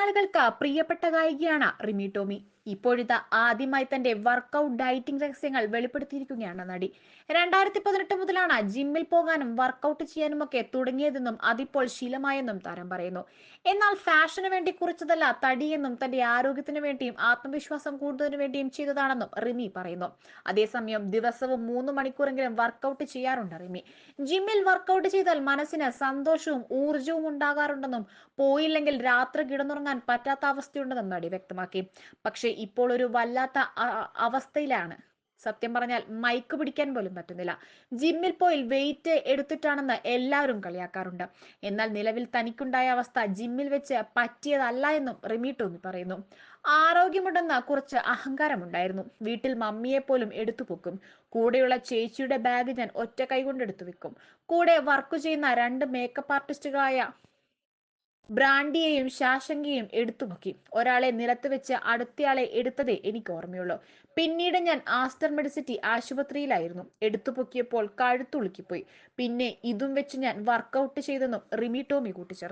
മലയാളികൾക്ക് പ്രിയപ്പെട്ട ഗായികയാണ് റിമി ടോമി. ഇപ്പോഴത്തെ ആദ്യമായി തന്റെ വർക്കൗട്ട് ഡയറ്റിംഗ് രഹസ്യങ്ങൾ വെളിപ്പെടുത്തിയിരിക്കുകയാണ് നടി. രണ്ടായിരത്തി പതിനെട്ട് മുതലാണ് ജിമ്മിൽ പോകാനും വർക്കൗട്ട് ചെയ്യാനുമൊക്കെ തുടങ്ങിയതെന്നും അതിപ്പോൾ ശീലമായെന്നും താരം പറയുന്നു. എന്നാൽ ഫാഷന് വേണ്ടി കുറിച്ചതല്ല തടിയെന്നും തന്റെ ആരോഗ്യത്തിന് വേണ്ടിയും ആത്മവിശ്വാസം കൂടുന്നതിനു വേണ്ടിയും ചെയ്തതാണെന്നും റിമി പറയുന്നു. അതേസമയം ദിവസവും മൂന്ന് മണിക്കൂറെങ്കിലും വർക്കൗട്ട് ചെയ്യാറുണ്ട് റിമി. ജിമ്മിൽ വർക്കൗട്ട് ചെയ്താൽ മനസ്സിന് സന്തോഷവും ഊർജവും ഉണ്ടാകാറുണ്ടെന്നും പോയില്ലെങ്കിൽ രാത്രി കിടന്നുറങ്ങാൻ പറ്റാത്ത അവസ്ഥയുണ്ടെന്നും നടി വ്യക്തമാക്കി. പക്ഷേ ഇപ്പോൾ ഒരു വല്ലാത്ത അവസ്ഥയിലാണ്. സത്യം പറഞ്ഞാൽ മൈക്ക് പിടിക്കാൻ പോലും പറ്റുന്നില്ല. ജിമ്മിൽ പോയി വെയിറ്റ് എടുത്തിട്ടാണെന്ന് എല്ലാവരും കളിയാക്കാറുണ്ട്. എന്നാൽ നിലവിൽ തനിക്കുണ്ടായ അവസ്ഥ ജിമ്മിൽ വെച്ച് പറ്റിയതല്ല എന്നും റിമി ടോമി പറയുന്നു. ആരോഗ്യമുണ്ടെന്ന കുറച്ച് അഹങ്കാരമുണ്ടായിരുന്നു. വീട്ടിൽ മമ്മിയെ പോലും എടുത്തു പൊക്കും. കൂടെയുള്ള ചേച്ചിയുടെ ബാഗ് ഞാൻ ഒറ്റ കൈകൊണ്ട് എടുത്തു വെക്കും. കൂടെ വർക്ക് ചെയ്യുന്ന രണ്ട് മേക്കപ്പ് ആർട്ടിസ്റ്റുകളായ ബ്രാൻഡിയെയും എടുത്തു നോക്കി. ഒരാളെ നിലത്ത് വെച്ച് അടുത്തയാളെ എടുത്തതേ എനിക്ക് ഓർമ്മയുള്ളൂ. പിന്നീട് ഞാൻ ആസ്റ്റർ മെഡിസിറ്റി ആശുപത്രിയിലായിരുന്നു. എടുത്തു പൊക്കിയപ്പോൾ കഴുത്തുളുക്കിപ്പോയി പിന്നെ ഇതും വെച്ച് ഞാൻ വർക്കൗട്ട് ചെയ്തെന്നും റിമി ടോമി കൂട്ടിച്ചേർത്തു.